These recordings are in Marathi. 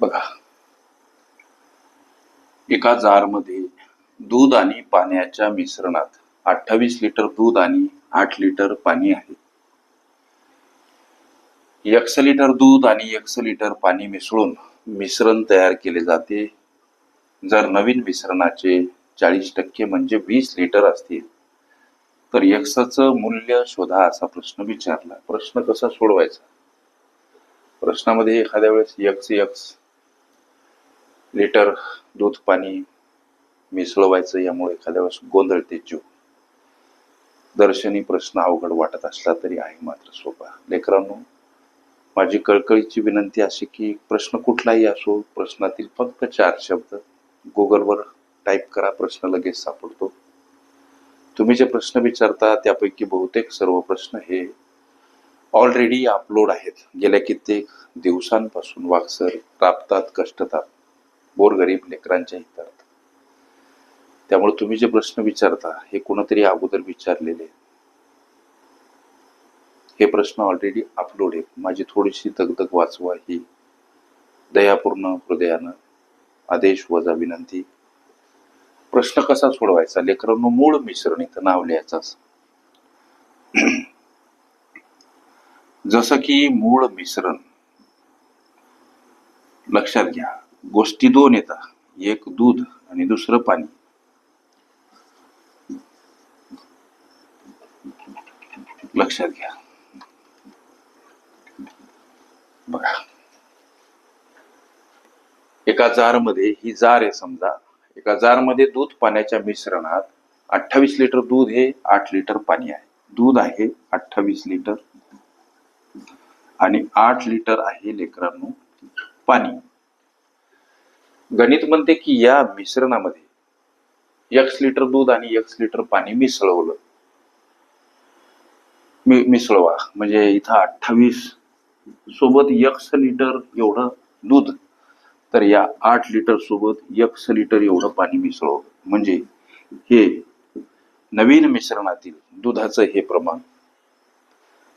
बघा. एका जारमध्ये दूध आणि पाण्याच्या मिश्रणात अठ्ठावीस लिटर दूध आणि आठ लिटर पाणी आहे. एकशे लिटर दूध आणि एकशे लिटर पाणी मिसळून मिश्रण तयार केले जाते. जर नवीन मिश्रणाचे चाळीस टक्के म्हणजे वीस लिटर असतील तर एक्सचं मूल्य शोधा असा प्रश्न विचारला. प्रश्न कसा सोडवायचा? प्रश्नामध्ये एखाद्या वेळेस एक्स एक्स लिटर दूध पाणी मिसळवायचं यामुळे एखाद्या वेळेस गोंधळते जीव. दर्शनी प्रश्न अवघड वाटत असला तरी आहे मात्र सोपा. लेकरांनो माझी कळकळीची विनंती अशी की प्रश्न कुठलाही असो प्रश्नातील फक्त चार शब्द गुगलवर टाईप करा प्रश्न लगेच सापडतो. तुम्ही जे प्रश्न विचारता त्यापैकी बहुतेक सर्व प्रश्न हे ऑलरेडी अपलोड आहेत. गेल्या कित्येक दिवसांपासून वागसर राबतात कष्टतात. गोरगरीब लेकरांच्या हितार्थ त्यामुळे तुम्ही जे प्रश्न विचारता हे कोणतरी अगोदर विचारलेले हे प्रश्न ऑलरेडी अपलोड आहेत. माझी थोडीशी दगदग वाचवा ही दयापूर्ण हृदयानं आदेश वजा विनंती. प्रश्न कसा सोडवायचा? लेकरांनो मूळ मिश्रण इथं नाव लिहायचाच जसं की मूळ मिश्रण लक्षात घ्या. गोष्टी दोन येतात. एक दूध आणि दुसरं पाणी. लक्षात घ्या. बघा. एका जारमध्ये ही जार आहे समजा. एका जारमध्ये दूध पाण्याच्या मिश्रणात अठ्ठावीस लिटर दूध हे आठ लिटर पाणी आहे. दूध आहे अठ्ठावीस लिटर आणि आठ लिटर आहे लेकरांनो पाणी. गणित म्हणते की या मिश्रणामध्ये एक्स लिटर दूध आणि एक्स लिटर पाणी मिसळवलं. मि मिसळवा. म्हणजे इथं अठ्ठावीस सोबत एक्स लिटर एवढं दूध तर या आठ लिटर सोबत एक्स लिटर एवढं पाणी मिसळवलं. म्हणजे हे नवीन मिश्रणातील दुधाचं हे प्रमाण.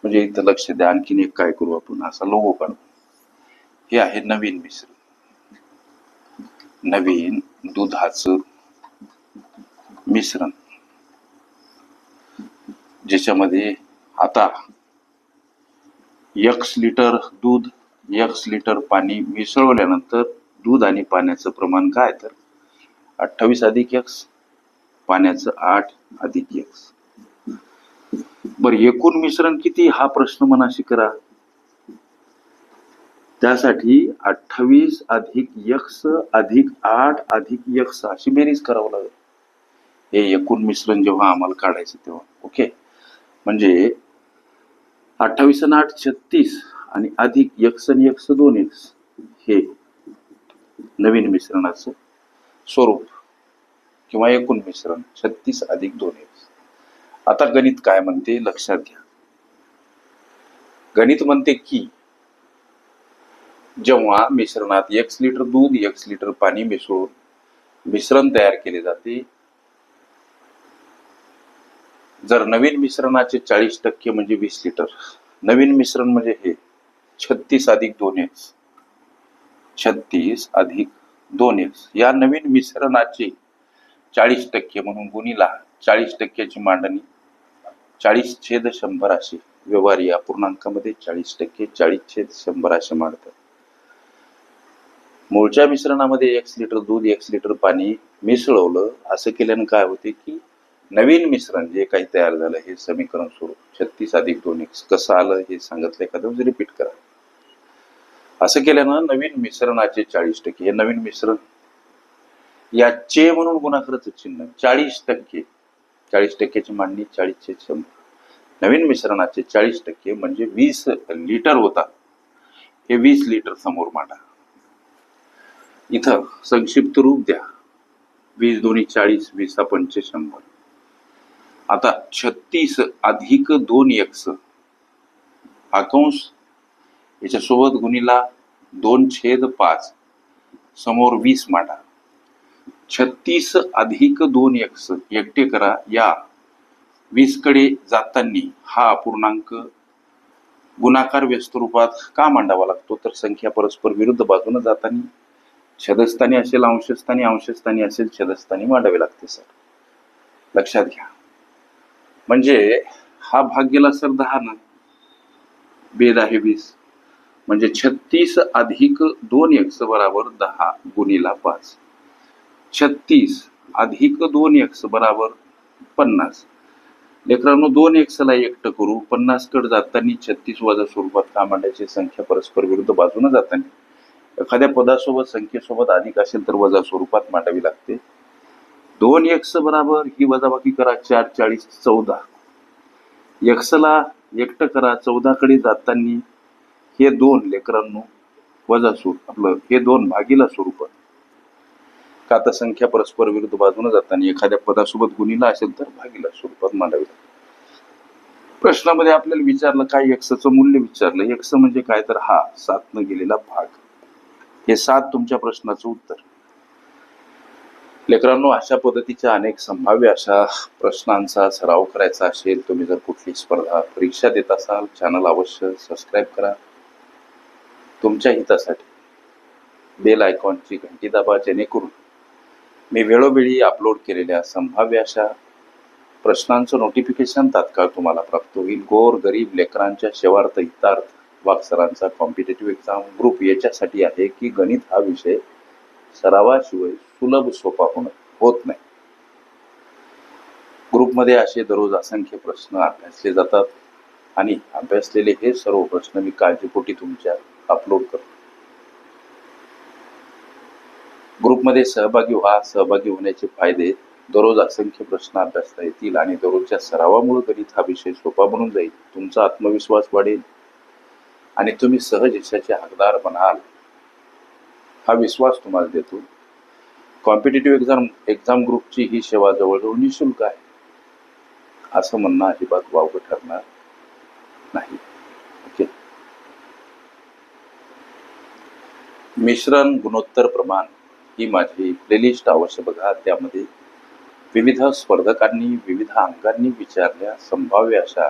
म्हणजे इथं लक्ष द्या. आणखीन एक काय करू आपण? असा लोगो काढू हे आहे नवीन मिश्रण. नवीन दुधाचं मिश्रण. ज्याच्यामध्ये आता एक्स लिटर दूध एक्स लिटर पाणी मिसळवल्यानंतर दूध आणि पाण्याचं प्रमाण काय तर? अठ्ठावीस अधिक एक्स पाण्याचं आठ अधिक एक्स बर एकूण मिश्रण किती? हा प्रश्न मनाशी करा. त्यासाठी अठ्ठावीस अधिक यक्स अधिक आठ अधिक यक्स अशी बेरीज करावं लागेल. हे एकूण मिश्रण जेव्हा आम्हाला काढायचं तेव्हा ओके? म्हणजे अठ्ठावीस आणि आठ छत्तीस आणि अधिक यक्स आणि यक्स दोन एक्स हे नवीन मिश्रणाचं स्वरूप किंवा एकूण मिश्रण छत्तीस अधिक दोन एक्स आता गणित काय म्हणते? लक्षात घ्या. गणित म्हणते की जेव्हा मिश्रणात एक लिटर दूध एक लिटर पाणी मिसळून मिश्रण तयार केले जाते जर नवीन मिश्रणाचे चाळीस टक्के म्हणजे वीस लिटर नवीन मिश्रण म्हणजे हे छत्तीस अधिक दोन एक्स छत्तीस अधिक दोन एक्स या नवीन मिश्रणाचे चाळीस टक्के म्हणून गुणीला चाळीस टक्क्याची मांडणी चाळीस छेद शंभर असे या पूर्णांकामध्ये चाळीस टक्के चाळीस छेद शंभर असे मांडतात. मूळच्या मिश्रणामध्ये एक लिटर दूध एक लिटर पाणी मिसळवलं असं केल्यानं काय होते की नवीन मिश्रण जे काही तयार झालं हे समीकरण सुरू छत्तीस अधिक दोन एक्स कसं आलं हे सांगितलं एखादं म्हणजे रिपीट करा. असं केल्यानं नवीन मिश्रणाचे चाळीस टक्के हे नवीन मिश्रण याचे म्हणून गुणाकाराचं चिन्ह चाळीस टक्के चाळीस टक्क्याची मांडणी चाळीसचे शंभर. नवीन मिश्रणाचे चाळीस टक्के म्हणजे वीस लिटर होता. हे वीस लिटर समोर मांडा. इथं संक्षिप्त रूप द्या. वीस दोन्ही चाळीस वीस पंचे शंभर. आता छत्तीस अधिक दोन एक्स हा कंस याच्यासोबत गुणीला दोन छेद पाच समोर वीस मांडा. छत्तीस अधिक दोन एक्स एकटे करा. या वीसकडे जाताना हा अपूर्णांक गुणाकार व्यस्त रूपात का मांडावा लागतो? तर संख्या परस्पर विरुद्ध बाजूने जाताना छदस्थानी असेल अंशस्थानी अंशस्थानी असेल छदस्थानी मांडावे लागते सर. लक्षात घ्या. म्हणजे हा भाग गेला सर दहा ना? बेद आहे वीस. म्हणजे छत्तीस अधिक दोन एक्स बराबर दहा गुणीला पाच. छत्तीस अधिक दोन एक्स बराबर पन्नास. लेकरांनो दोन एक्सला एकटं करू पन्नास कड जाताना छत्तीस वजा स्वरूपात का मांडायची संख्या परस्पर विरुद्ध बाजूने जाताना. एखाद्या पदासोबत संख्येसोबत अधिक असेल तर वजा स्वरूपात मांडावी लागते. दोन एक्स बराबर ही वजाबाकी करा चार चाळीस चौदा. एक्सला एकटं करा चौदाकडे जाताना हे दोन लेकरांनो वजा स्वरूप आपलं हे दोन भागीला स्वरूपात का तर संख्या परस्पर विरुद्ध बाजूने जाताना एखाद्या पदासोबत गुणीला असेल तर भागीला स्वरूपात मांडावी लागते. प्रश्नामध्ये आपल्याला विचारलं काय एक्सचं मूल्य विचारलं? एक्स म्हणजे काय? तर हा सातनं गेलेला भाग. हे सात तुमच्या प्रश्नाचं उत्तर. लेकरांनो अशा पद्धतीच्या अनेक संभाव्य अशा प्रश्नांचा सराव करायचा असेल तुम्ही जर कुठली स्पर्धा परीक्षा देत असाल चॅनल अवश्य सबस्क्राईब करा. तुमच्या हितासाठी बेल आयकॉनची घंटी दाबा जेणेकरून मी वेळोवेळी अपलोड केलेल्या संभाव्य अशा प्रश्नांचं नोटिफिकेशन तात्काळ तुम्हाला प्राप्त होईल. गोर गरीब लेकरांच्या शेवार्थ हितार्थ वाक्सरांचा कॉम्पिटेटिव्ह एक्झाम ग्रुप याच्यासाठी आहे की गणित हा विषय सरावाशिवाय सुलभ सोपा होणं होत नाही. ग्रुपमध्ये असे दररोज असंख्य प्रश्न अभ्यासले जातात आणि अभ्यासलेले हे सर्व प्रश्न मी काळजीपोटी तुमच्या अपलोड करतो. ग्रुपमध्ये सहभागी व्हा सहभागी होण्याचे फायदे दररोज असंख्य प्रश्न अभ्यासता येतील आणि दररोजच्या सरावामुळे गणित हा विषय सोपा बनून जाईल. तुमचा आत्मविश्वास वाढेल. आणि तुम्ही सहज यशाचे हकदार बनाल. हा विश्वास तुम्हाला देतो. कॉम्पिटेटिव्ह एक्झाम एक्झाम ग्रुपची ही सेवा जवळजवळ निशुल्क आहे. असं म्हणणं अजिबात वावगं ठरणार नाही. ओके मिश्रण गुणोत्तर प्रमाण ही माझी प्लेलिस्ट अवश्य बघा. त्यामध्ये विविध स्पर्धकांनी विविध अंगांनी विचारल्या संभाव्य अशा